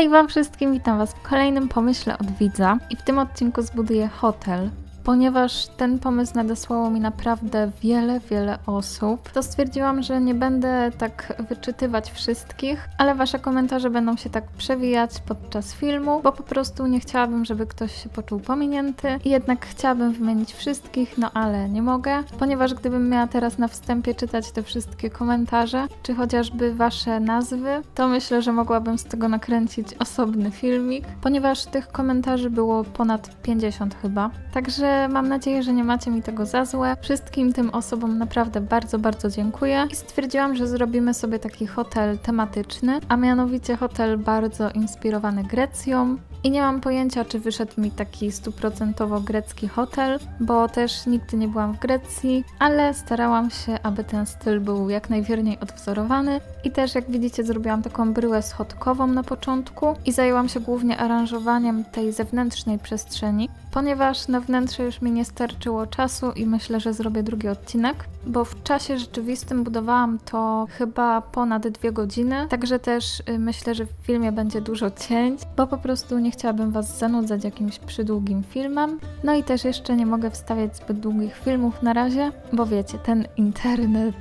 Hej Wam wszystkim, witam Was w kolejnym pomyśle od widza i w tym odcinku zbuduję hotel ponieważ ten pomysł nadesłało mi naprawdę wiele, wiele osób, to stwierdziłam, że nie będę tak wyczytywać wszystkich, ale wasze komentarze będą się tak przewijać podczas filmu, bo po prostu nie chciałabym, żeby ktoś się poczuł pominięty i jednak chciałabym wymienić wszystkich, no ale nie mogę, ponieważ gdybym miała teraz na wstępie czytać te wszystkie komentarze, czy chociażby wasze nazwy, to myślę, że mogłabym z tego nakręcić osobny filmik, ponieważ tych komentarzy było ponad 50 chyba. Także mam nadzieję, że nie macie mi tego za złe. Wszystkim tym osobom naprawdę bardzo, bardzo dziękuję i stwierdziłam, że zrobimy sobie taki hotel tematyczny, a mianowicie hotel bardzo inspirowany Grecją. I nie mam pojęcia, czy wyszedł mi taki stuprocentowo grecki hotel, bo też nigdy nie byłam w Grecji, ale starałam się, aby ten styl był jak najwierniej odwzorowany. I też, jak widzicie, zrobiłam taką bryłę schodkową na początku i zajęłam się głównie aranżowaniem tej zewnętrznej przestrzeni, ponieważ na wnętrze już mi nie starczyło czasu i myślę, że zrobię drugi odcinek, bo w czasie rzeczywistym budowałam to chyba ponad dwie godziny, także też y, myślę, że w filmie będzie dużo cięć, bo po prostu nie chciałabym Was zanudzać jakimś przydługim filmem. No i też jeszcze nie mogę wstawiać zbyt długich filmów na razie, bo wiecie, ten internet,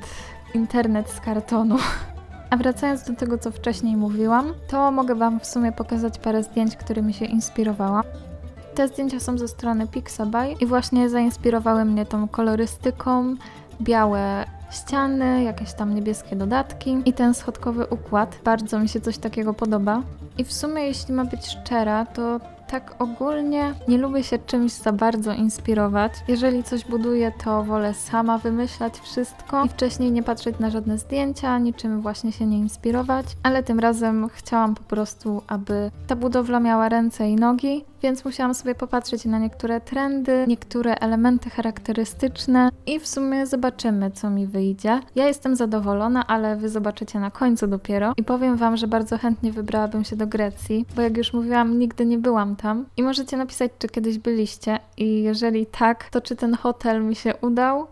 internet z kartonu. A wracając do tego, co wcześniej mówiłam, to mogę Wam w sumie pokazać parę zdjęć, którymi się inspirowałam. Te zdjęcia są ze strony Pixabay i właśnie zainspirowały mnie tą kolorystyką, białe ściany, jakieś tam niebieskie dodatki i ten schodkowy układ. Bardzo mi się coś takiego podoba. I w sumie, jeśli ma być szczera, to tak ogólnie nie lubię się czymś za bardzo inspirować. Jeżeli coś buduję, to wolę sama wymyślać wszystko i wcześniej nie patrzeć na żadne zdjęcia, niczym właśnie się nie inspirować, ale tym razem chciałam po prostu, aby ta budowla miała ręce i nogi, więc musiałam sobie popatrzeć na niektóre trendy, niektóre elementy charakterystyczne i w sumie zobaczymy, co mi wyjdzie. Ja jestem zadowolona, ale wy zobaczycie na końcu dopiero i powiem wam, że bardzo chętnie wybrałabym się do Grecji, bo jak już mówiłam, nigdy nie byłam tam i możecie napisać, czy kiedyś byliście i jeżeli tak, to czy ten hotel mi się udał.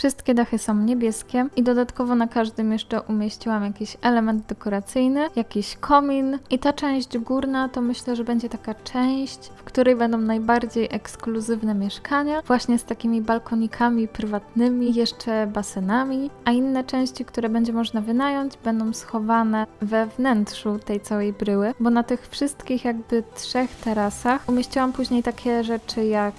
Wszystkie dachy są niebieskie i dodatkowo na każdym jeszcze umieściłam jakiś element dekoracyjny, jakiś komin. I ta część górna to myślę, że będzie taka część, w której będą najbardziej ekskluzywne mieszkania, właśnie z takimi balkonikami prywatnymi, jeszcze basenami, a inne części, które będzie można wynająć, będą schowane we wnętrzu tej całej bryły, bo na tych wszystkich jakby trzech tarasach umieściłam później takie rzeczy jak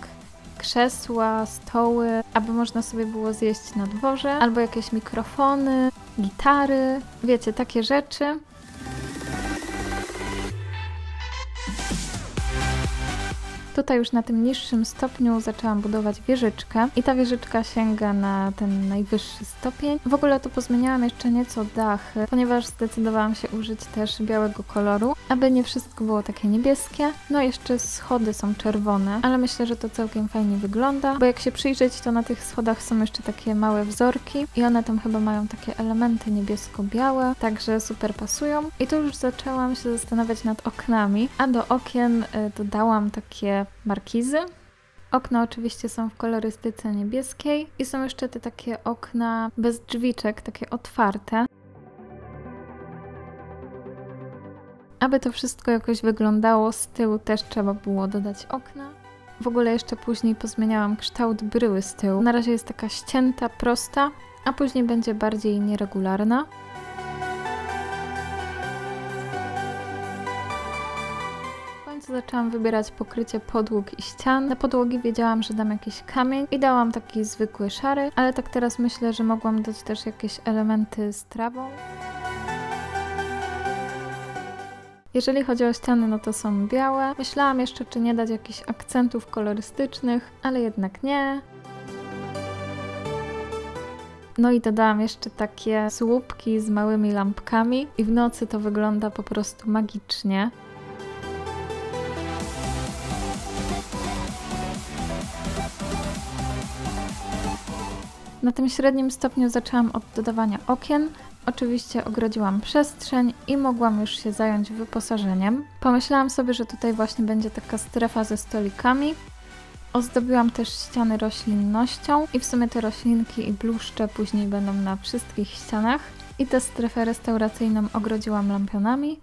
krzesła, stoły, aby można sobie było zjeść na dworze, albo jakieś mikrofony, gitary, wiecie, takie rzeczy. Tutaj już na tym niższym stopniu zaczęłam budować wieżyczkę i ta wieżyczka sięga na ten najwyższy stopień. W ogóle to pozmieniałam jeszcze nieco dachy, ponieważ zdecydowałam się użyć też białego koloru, aby nie wszystko było takie niebieskie. No jeszcze schody są czerwone, ale myślę, że to całkiem fajnie wygląda, bo jak się przyjrzeć, to na tych schodach są jeszcze takie małe wzorki i one tam chyba mają takie elementy niebiesko-białe, także super pasują. I tu już zaczęłam się zastanawiać nad oknami, a do okien y, dodałam takie markizy. Okna oczywiście są w kolorystyce niebieskiej i są jeszcze te takie okna bez drzwiczek, takie otwarte. Aby to wszystko jakoś wyglądało z tyłu też trzeba było dodać okna. W ogóle jeszcze później pozmieniałam kształt bryły z tyłu. Na razie jest taka ścięta, prosta, a później będzie bardziej nieregularna. Zaczęłam wybierać pokrycie podłóg i ścian. Na podłogi wiedziałam, że dam jakiś kamień i dałam taki zwykły szary, ale tak teraz myślę, że mogłam dać też jakieś elementy z trawą. Jeżeli chodzi o ściany, no to są białe. Myślałam jeszcze, czy nie dać jakichś akcentów kolorystycznych, ale jednak nie. No i dodałam jeszcze takie słupki z małymi lampkami i w nocy to wygląda po prostu magicznie. Na tym średnim stopniu zaczęłam od dodawania okien. Oczywiście ogrodziłam przestrzeń i mogłam już się zająć wyposażeniem. Pomyślałam sobie, że tutaj właśnie będzie taka strefa ze stolikami. Ozdobiłam też ściany roślinnością i w sumie te roślinki i bluszcze później będą na wszystkich ścianach. I tę strefę restauracyjną ogrodziłam lampionami.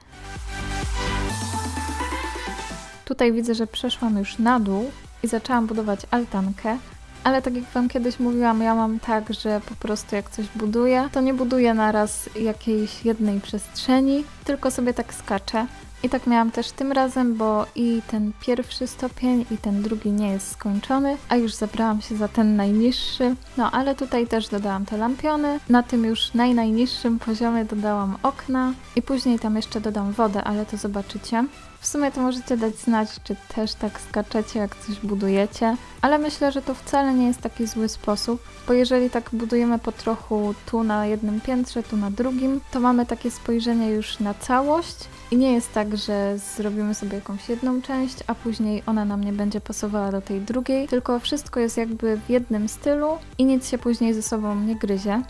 Tutaj widzę, że przeszłam już na dół i zaczęłam budować altankę. Ale tak jak Wam kiedyś mówiłam, ja mam tak, że po prostu jak coś buduję, to nie buduję naraz jakiejś jednej przestrzeni, tylko sobie tak skaczę. I tak miałam też tym razem, bo i ten pierwszy stopień, i ten drugi nie jest skończony, a już zabrałam się za ten najniższy. No ale tutaj też dodałam te lampiony. Na tym już naj, najniższym poziomie dodałam okna i później tam jeszcze dodam wodę, ale to zobaczycie. W sumie to możecie dać znać, czy też tak skaczecie, jak coś budujecie, ale myślę, że to wcale nie jest taki zły sposób, bo jeżeli tak budujemy po trochu tu na jednym piętrze, tu na drugim, to mamy takie spojrzenie już na całość i nie jest tak, że zrobimy sobie jakąś jedną część, a później ona nam nie będzie pasowała do tej drugiej, tylko wszystko jest jakby w jednym stylu i nic się później ze sobą nie gryzie.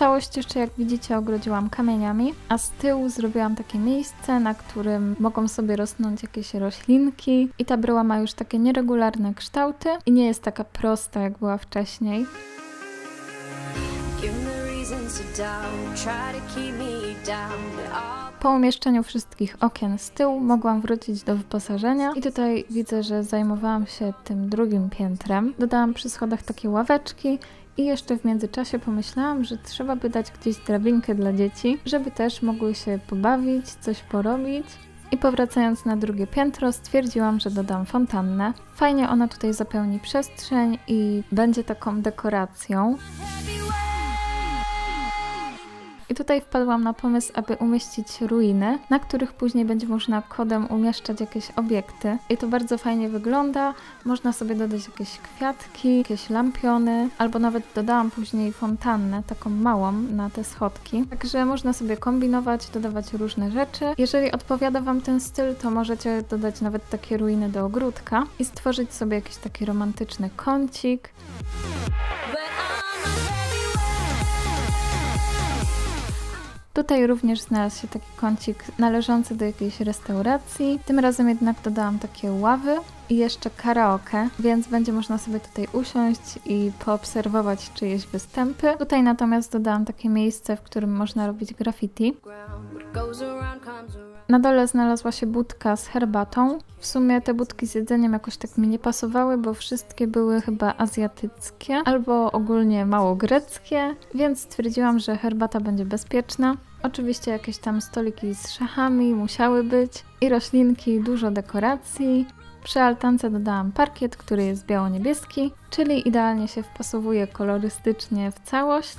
Całość jeszcze, jak widzicie, ogrodziłam kamieniami, a z tyłu zrobiłam takie miejsce, na którym mogą sobie rosnąć jakieś roślinki. I ta bryła ma już takie nieregularne kształty i nie jest taka prosta, jak była wcześniej. Po umieszczeniu wszystkich okien z tyłu mogłam wrócić do wyposażenia i tutaj widzę, że zajmowałam się tym drugim piętrem. Dodałam przy schodach takie ławeczki i jeszcze w międzyczasie pomyślałam, że trzeba by dać gdzieś drabinkę dla dzieci, żeby też mogły się pobawić, coś porobić. I powracając na drugie piętro, stwierdziłam, że dodam fontannę. Fajnie ona tutaj zapełni przestrzeń i będzie taką dekoracją. I tutaj wpadłam na pomysł, aby umieścić ruiny, na których później będzie można kodem umieszczać jakieś obiekty. I to bardzo fajnie wygląda. Można sobie dodać jakieś kwiatki, jakieś lampiony, albo nawet dodałam później fontannę, taką małą na te schodki. Także można sobie kombinować, dodawać różne rzeczy. Jeżeli odpowiada Wam ten styl, to możecie dodać nawet takie ruiny do ogródka i stworzyć sobie jakiś taki romantyczny kącik. Tutaj również znalazł się taki kącik należący do jakiejś restauracji. Tym razem jednak dodałam takie ławy i jeszcze karaoke, więc będzie można sobie tutaj usiąść i poobserwować czyjeś występy. Tutaj natomiast dodałam takie miejsce, w którym można robić graffiti. Na dole znalazła się budka z herbatą. W sumie te budki z jedzeniem jakoś tak mi nie pasowały, bo wszystkie były chyba azjatyckie albo ogólnie mało greckie, więc stwierdziłam, że herbata będzie bezpieczna. Oczywiście jakieś tam stoliki z szachami musiały być i roślinki, dużo dekoracji. Przy altance dodałam parkiet, który jest biało-niebieski, czyli idealnie się wpasowuje kolorystycznie w całość.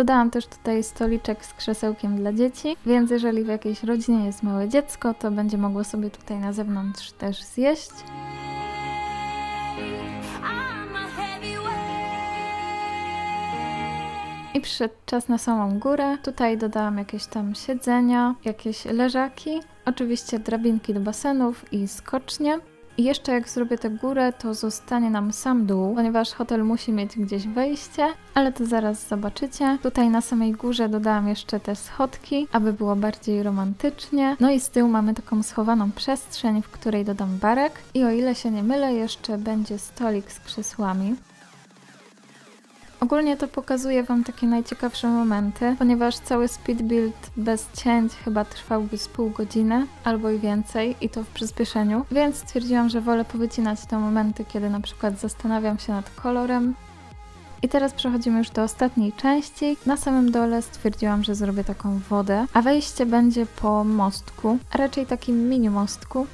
Dodałam też tutaj stoliczek z krzesełkiem dla dzieci, więc jeżeli w jakiejś rodzinie jest małe dziecko, to będzie mogło sobie tutaj na zewnątrz też zjeść. I przyszedł czas na samą górę. Tutaj dodałam jakieś tam siedzenia, jakieś leżaki, oczywiście drabinki do basenów i skocznie. I jeszcze jak zrobię tę górę, to zostanie nam sam dół, ponieważ hotel musi mieć gdzieś wejście, ale to zaraz zobaczycie. Tutaj na samej górze dodałam jeszcze te schodki, aby było bardziej romantycznie. No i z tyłu mamy taką schowaną przestrzeń, w której dodam barek. I o ile się nie mylę, jeszcze będzie stolik z krzesłami. Ogólnie to pokazuje Wam takie najciekawsze momenty, ponieważ cały speed build bez cięć chyba trwałby z pół godziny albo i więcej i to w przyspieszeniu, więc stwierdziłam, że wolę powycinać te momenty, kiedy na przykład zastanawiam się nad kolorem. I teraz przechodzimy już do ostatniej części. Na samym dole stwierdziłam, że zrobię taką wodę, a wejście będzie po mostku, a raczej takim mini mostku,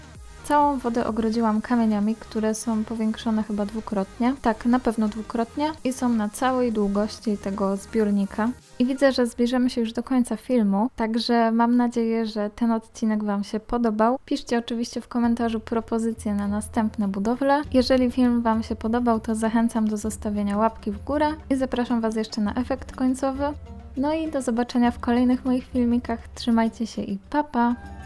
Całą wodę ogrodziłam kamieniami, które są powiększone chyba dwukrotnie. Tak, na pewno dwukrotnie i są na całej długości tego zbiornika. I widzę, że zbliżamy się już do końca filmu, także mam nadzieję, że ten odcinek Wam się podobał. Piszcie oczywiście w komentarzu propozycje na następne budowle. Jeżeli film Wam się podobał, to zachęcam do zostawienia łapki w górę i zapraszam Was jeszcze na efekt końcowy. No i do zobaczenia w kolejnych moich filmikach. Trzymajcie się i papa! Pa.